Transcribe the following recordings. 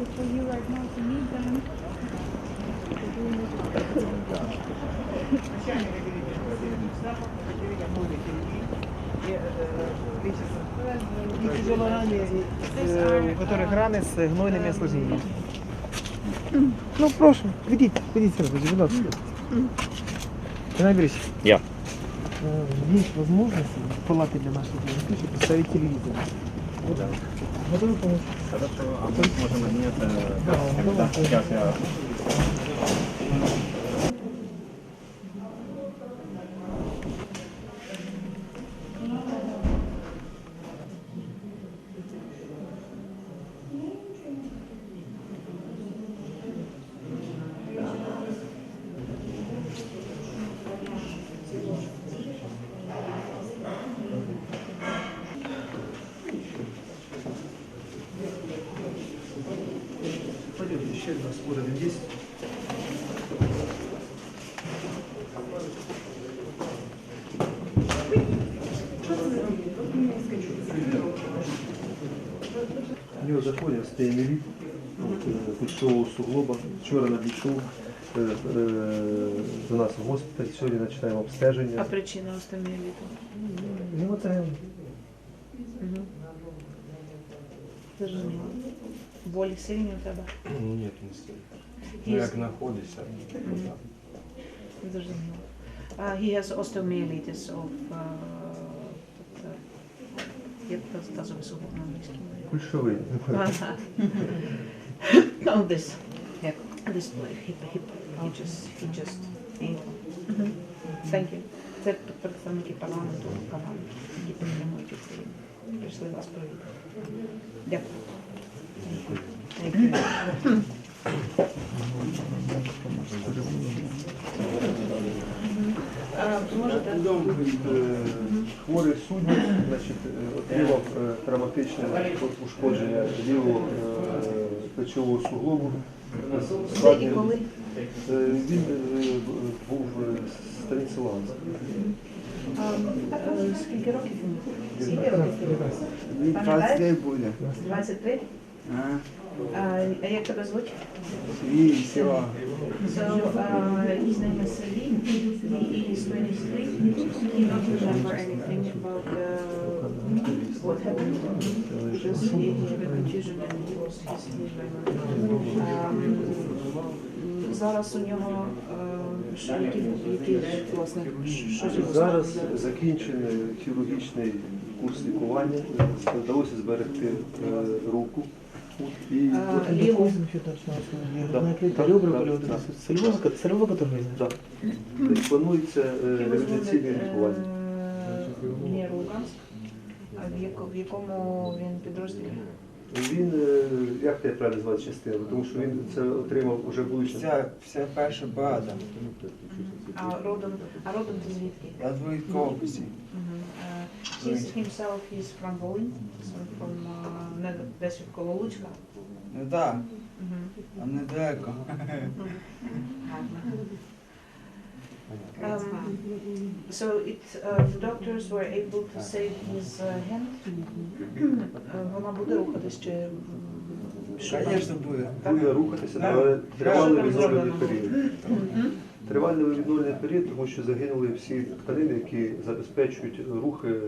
lot of those for you right now to meet them. у которых раны с гнойными осложнениями. Ну, прошу, ведите, ведите, будь ласка. Геннадий Борисович, Я. э, есть возможность в палате для наших детей поставить телевизор. Готовы помочь? Хорошо, а мы сможем обменяться. Да, готовы помочь. Сейчас я еще у нас уровень есть. У нього захворювання стеєміліт, кульшового суглоба. Вчора надійшов е, е, до нас в госпіталь, сьогодні починаємо А обстеження. причина остеоміеліту? Ну, це Зрозуміло. Болі сильні у тебе? Ні, не стільки. Ну, як знаходишся. Зрозуміло. Uh, he has osteomyelitis of... Uh, як та- тазовий суглоб на англійській? Кульшовий. Oh, this. Як? This hip, hip. He just, he just ankle. Thank you. Це представники парламенту Канади, які підтримують Україну. Прийшли вас провідати. Дякую. Можете Е, Хворий суддя е, отримав е, травматичне ушкодження лівого е, плечового суглобу. Е, Він е, був е, е, Скільки років? Скільки років? Пам'ятаєш? 23 буде. 23? А, А, як тебе звуть? Свій села. So uh, his name is Salim. He is 23. He don't remember anything about uh, what happened because he, had confusion and he lost his. Um, зараз у нього uh, що, власне, Зараз закінчений хірургічний курс лікування. Вдалося зберегти е, руку. І А, вот которого. Тобто планується е, реабілітаційне лікування. е, near Луганськ. А в в якому він підрозділі? Він, е, як тебе правильно звати частину? Тому що він це отримав уже будучи. Вся, вся перша брата. А родом, а родом ти звідки? Я з. Мгм. Е, He's himself he's from Volyn, so from uh, не- десь від коло Луцька. Ну так, а недалеко. Um, so it, uh, the doctors were able to save his uh, hand. Е, Вона буде рухатись чи що там? Звісно буде. Буде рухатися, але тривалий зроблено? період. Мгм. Тривалий відновлювальний період, тому що загинули всі тканини, які забезпечують рухи е,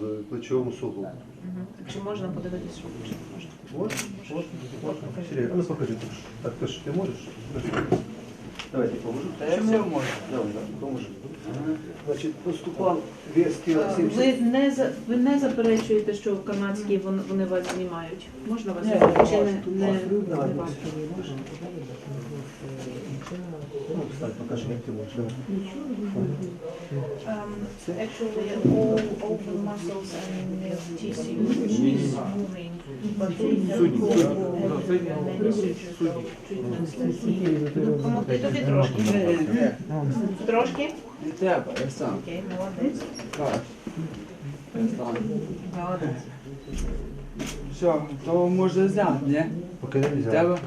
в плечовому. Мгм. Чи можна подивитись руку? Чи не можна? Можна? Можна. Можна. Сергій, а ну покажи. Так, то що ти можеш? Давай я поможу. Чому я можу. Давай, да, поможи. Значить, поступав вес тіла Ви 70. не за ви не заперечуєте, що в канадській вони, вони вас знімають? Можна вас Ні, знімати? Чи не, ні, не, Давай, не варто? Покажи, як ти можеш. Um, actually, all, all the muscles and the tissue is moving, but they have many surgical treatments. Тобі трошки. Трошки? не треба, я сам. Окей, молодець. Так. Я сам. Молодець. Все, то може взяти, ні? Поки не Треба? взяв,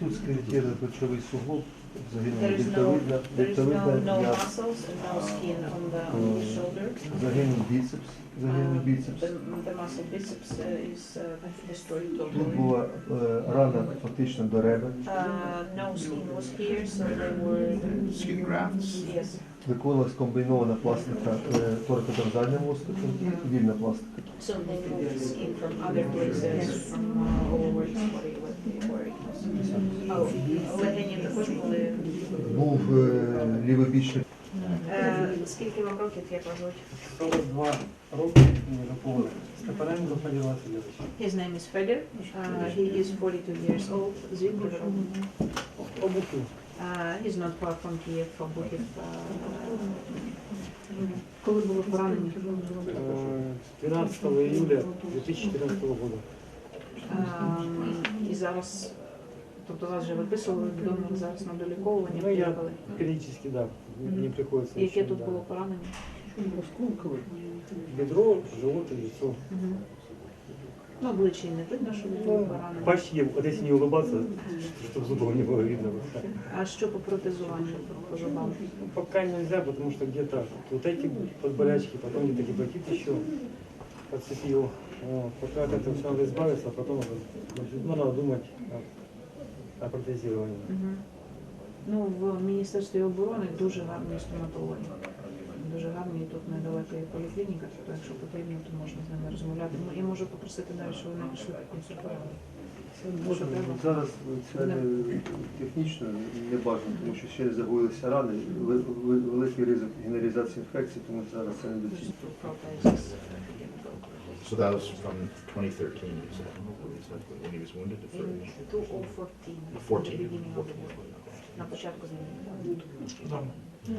тут скоректирован плечовий суглоб, There загинув is no, there is no, no muscles and no skin on the, on the shoulder. загинув біцепс, загинув Uh, біцепс. The, the muscle biceps uh, is uh, destroyed Тут totally. була е, рана фактично до ребер. Uh, no skin was here, so they were, Skin grafts. yes, Виконувалась комбінована пластика е, торкодерзальним мозком і вільна пластика. so they moved skin from other places, from uh, all over his body, what they were. Oh, легені також були. Був е, лівобічний Е, Скільки вам років, як вас звуть? 42 роки неповних. Степаненко Федір Васильович. His name is Feder. Uh, he is 42 years old. Звідки ви? Обухів. Uh, he's not far from Kiev, from Bukhiv. Uh, коли було поранення? Е, 12 июля 2014 года. І зараз, тобто вас вже виписували вдома, зараз на доліковування Ну, я приїхали. периодически, да, не приходится. Яке тут да. було поранення? Бедро, живот и лицо. Мгм. Ну, обличчя і не видно, що було поранення. Почти, вот если не улыбаться, чтобы зубов не было видно. А що по протезуванню по зубам? Ну, Пока нельзя, потому что где-то вот эти подболячки, потом где-то гепатит еще подцепил. Вот. Пока от этого все надо избавиться, а потом уже, ну, надо думать о, о протезировании. Мгм. Ну, в Міністерстві оборони дуже гарні стоматологи. Дуже гарні і тут недалеко є поліклініка, то якщо потрібно, то можна з ними розмовляти. Ну, Я можу попросити навіть, щоб вони пішли консультувати. Що треба? Зараз це не технічно не бажано, тому що ще не загоїлися рани, ве- ве- великий ризик генералізації інфекції, тому зараз це не доцільно. So that was from 2013, you said, when he was wounded? In 2014, at the 14. beginning of the war. На початку.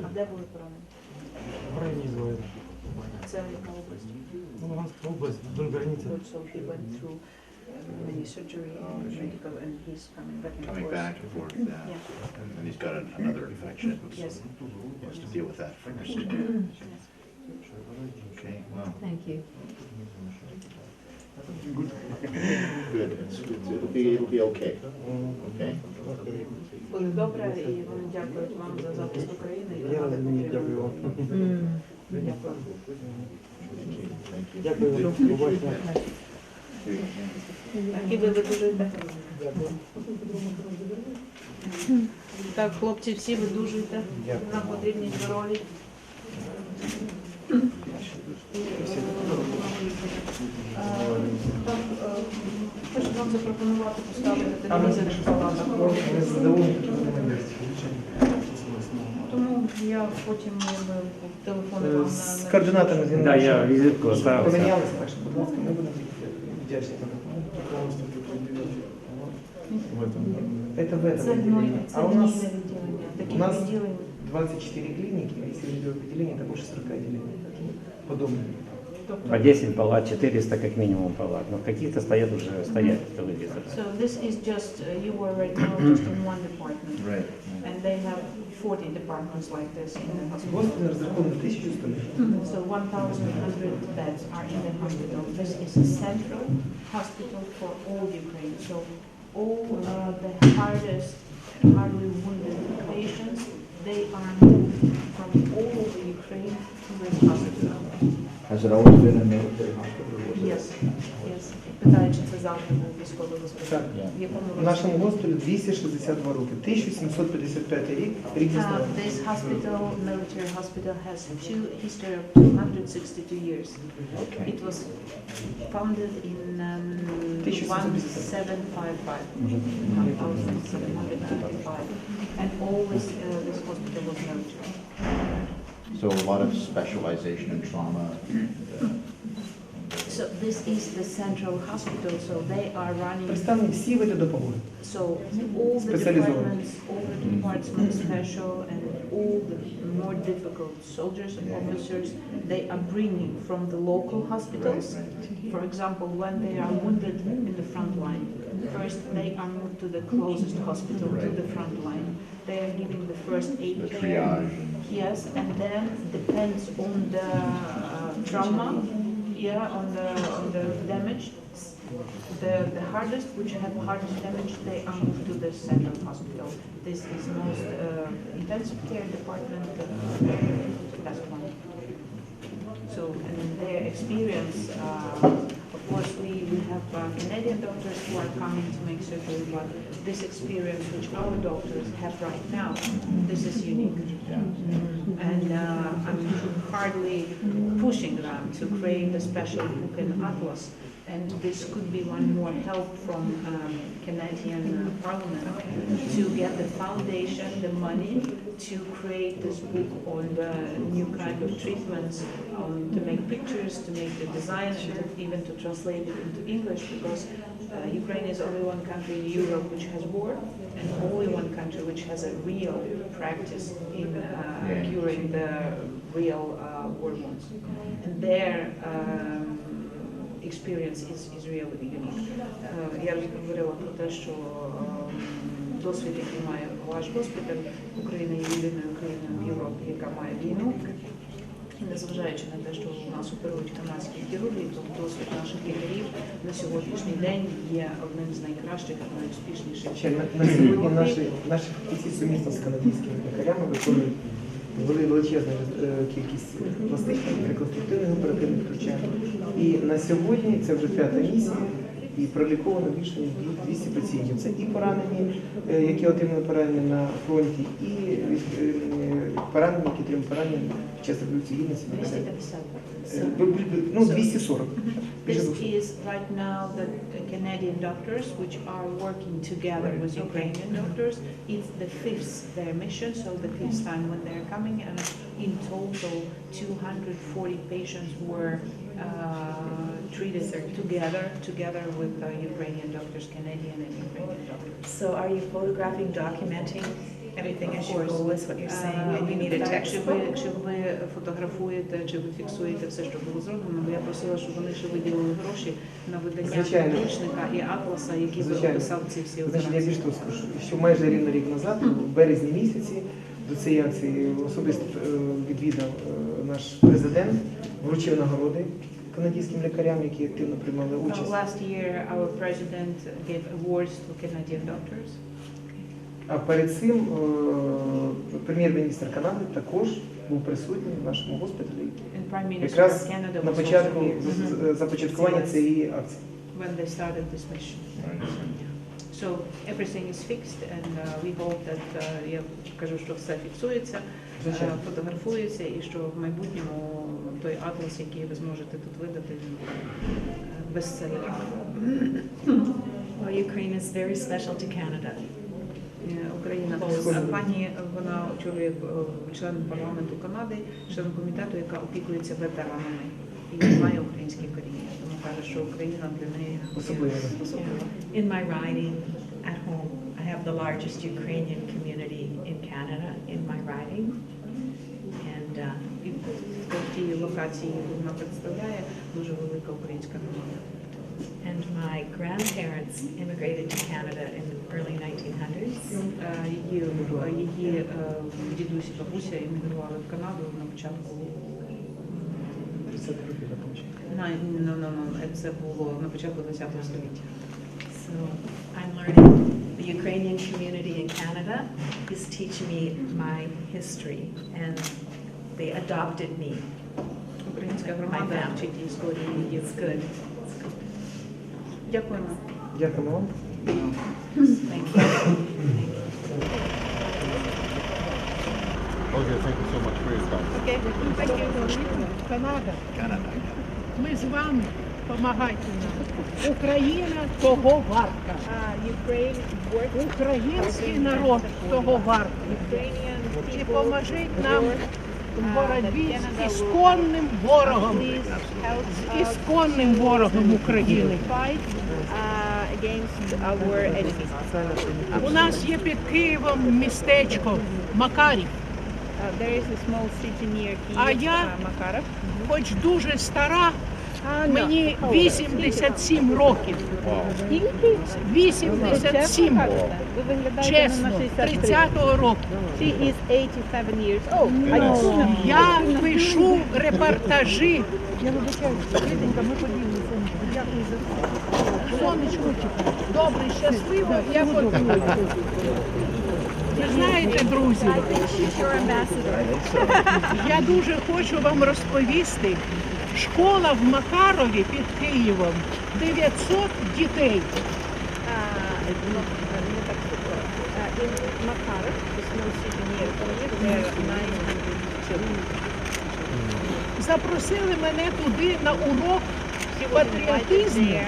А де були поранені? Организовали. Це яка область? Ну, Луганская область, вдоль границы. So he went through uh, many surgery and medical and he's coming back and Coming forth. back and forth, yeah. Yeah. And then he's got an- another infection, so Yes. he has to deal with that first. Okay, well, Thank you. Good. It'll be, it'll be okay, okay? Буде добре, і вони дякують вам за захист України. і Я дякую вам. Дякую. Thank you. Дякую, побачення. І ви видужуєте. Так, хлопці, всі видужуйте. Нам потрібні здорові. Е, так, е, Хочу вам запропонувати поставити телевізор в палатах. Ми задоволені такими можливостями. Тому я потім якби, телефоную Е, вам З на- координатами Да, зв'язку. я візитку оставив. Помінялися, так що, будь ласка, ми будемо вдячні за допомогу. Это в этом Це гнойне, отделении. це А у нас гнойне відділення. Такі у нас- відділення. 24 клиники, если идет отделение, это больше 40 отделений. Подобное. По 10 палат, 400 как минимум палат. Но в каких-то стоят уже, стоят телевизоры. So this is just, uh, you were right now just in one department. Right. And they have 40 departments like this in the hospital. Госпиталь разрахован на 1100 лет. So 1,100 beds are in the hospital. This is a central hospital for all Ukraine. So all uh, the hardest, hardly wounded patients, they are moved from all over Ukraine to this hospital. Has it always been a military hospital? or was it- Yes, yes. Питаю, чи це завжди був військовий госпіталь? Так. В якому В році? нашому госпіталі 262 роки. 1755 рік, рік Uh, заснування. this hospital, military hospital, has two history of 262 years. Okay. It was founded in um, 1755. 1755. And always uh, So a lot of specialization in trauma. and, So this is the central hospital, so they are running, Представлені всі види допомоги. so all the Спеціалізовані. departments, all the departments, special and all the more difficult soldiers and officers, they are bringing from the local hospitals. For example, when they are wounded in the front line, first they are moved to the closest hospital to the front line. They are giving the first aid The care. triage. Yes, and then depends on the uh, trauma, yeah, on the on the damage. The, the hardest, which have hardest damage, they are moved to the central hospital. This is most uh, intensive care department, uh, that's one. So, and their experience, uh, of course, we, we have uh, Canadian doctors who are coming to make surgery, but this experience which our doctors have right now, this is unique. And uh, I'm hardly pushing them to create a special book and atlas. And this could be one more help from um, Canadian uh, Parliament to get the foundation, the money to create this book on the new kind of treatments, um, to make pictures, to make the design, and even to translate it into English because uh, Ukraine is only one country in Europe which has war, and only one country which has a real practice in uh, curing the real uh, war wounds. And their um, experience is, is really unique. Е, Я говорила про те, що ем, досвід, який має ваш госпіталь, Україна є єдиною країною в Європі, яка має війну. І незважаючи на те, що у нас оперують канадські хірурги, то досвід наших лікарів на сьогоднішній день є одним з найкращих і найуспішніших. На, на сьогодні наші, наші фахівці сумісно з канадськими лікарями виконують вели- величезну е, кількість пластичних реконструктивних оперативних втручань. І на сьогодні це вже п'ята місія. І проліковано більше ніж 200 пацієнтів. Це і поранені, е, які отримали поранення на фронті, і е, поранені, які отримали поранення під час революції гідності. 250. Е, б- б- Ну, 240. Більше This 200. is right now the Canadian doctors which are working together with Ukrainian doctors. It's the fifth their mission, so the fifth time when they're coming, and in total, 240 patients were uh, treated together, together with uh, Ukrainian doctors, Canadian and Ukrainian doctors. So are you photographing, documenting everything as you go is what you're saying, and you need a textbook? ви, чи ви фотографуєте, чи ви фіксуєте все, що було зроблено? Бо я просила, щоб вони ще виділили гроші на видання Звичайно. підручника і атласа, який би Звичайно. описав ці всі Значить, я операції. більш того скажу, що майже рівно рік назад, в березні місяці, до цієї акції особисто е, відвідав е, наш президент, вручив нагороди канадським лікарям, які активно приймали Uh, участь. Last year, our president gave awards to Canadian doctors. А перед цим е, прем'єр-міністр Канади також був присутній в нашому госпіталі, якраз на початку з- започаткування цієї акції. when they started this mission. So everything is fixed and uh, we hope that, uh, я кажу, що все фіксується, е, фотографується і що в майбутньому той атлас, який ви зможете тут видати, е, бестселером. Well, Ukraine is very special to Canada. Е, Україна пані вона очолює е, член парламенту Канади, член комітету, яка опікується ветеранами і має українські коріння. Тому каже, що Україна для неї особлива. In my riding at home, I have the largest Ukrainian community in Canada in my riding. And uh, І в тій локації, яку вона представляє, дуже велика українська громада. and my grandparents immigrated to Canada in the early 1900s. Е, Її, її е, дідусь і бабуся іммігрували в Канаду на початку. На, ну, ну, ну, це було на початку ХХ століття. So I'm learning the Ukrainian community in Canada is teaching me my history, and they adopted me. Українська громада family. вчить історії її. It's good. Дякуємо. Дякуємо вам. Thank you. Okay, thank you so much for your time. Канада. Ми з вами. Помагайте нам. Україна того варта. Український народ того варта. І поможіть нам в боротьбі з ісконним ворогом. З ісконним ворогом України. У нас є під Києвом містечко Макарів. А я, хоч дуже стара, мені 87 років. 87. Чесно, 30-го року. Я пишу репортажі. Я вибачаю, ми поділимося. Дякую за це. сонечко. Добре, щасливо, як от. Ви знаєте, друзі, я дуже хочу вам розповісти. Школа в Макарові під Києвом 900 дітей. Uh, no, no так скоро. Uh, in Makarov, the small city near Kyiv, there are 900 children. Запросили мене туди на урок патріотизму, uh,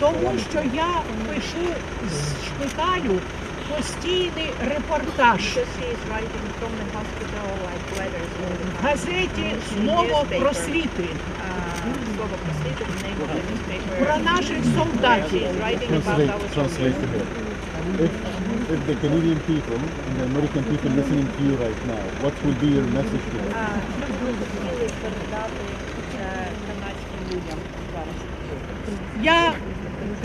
тому що я пишу з шпиталю постійний репортаж. В газеті Слово просвіти Uh, про наших солдатів. If, if the Canadian people and the American people listening to you right now, what will be your message to them? Е? Я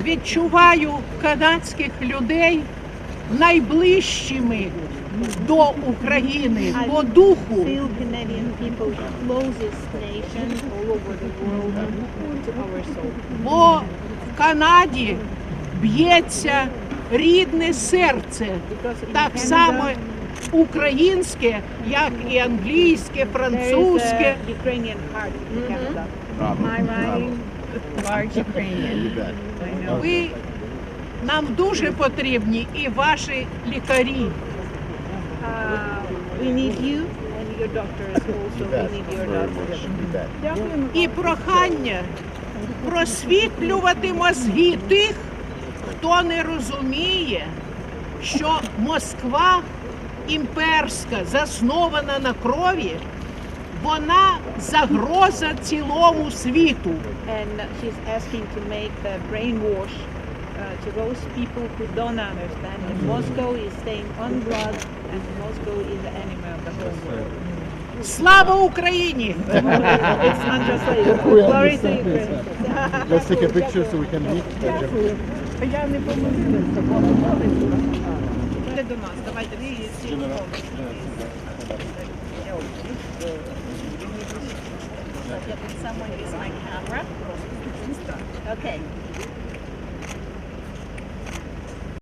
відчуваю канадських людей найближчими до України по духу. Бо в Канаді б'ється рідне серце, так само українське, як і англійське, французьке. There is a нам дуже потрібні і ваші лікарі. Uh, we need you and your doctors also. We need your doctors. much. You bet. Дякуємо. І прохання просвітлювати мозги тих, хто не розуміє, що Москва імперська, заснована на крові, вона загроза цілому світу. And she's asking to make the brainwash uh, to those people who don't understand that Moscow is staying on blood and Moscow is the enemy of the whole world. Слава Україні! it's untranslated. Glory to Ukraine. Let's take a picture so we can meet. Я не помилилася, бо молодець. Йдете до нас, давайте всі всі Can someone use my camera? Okay.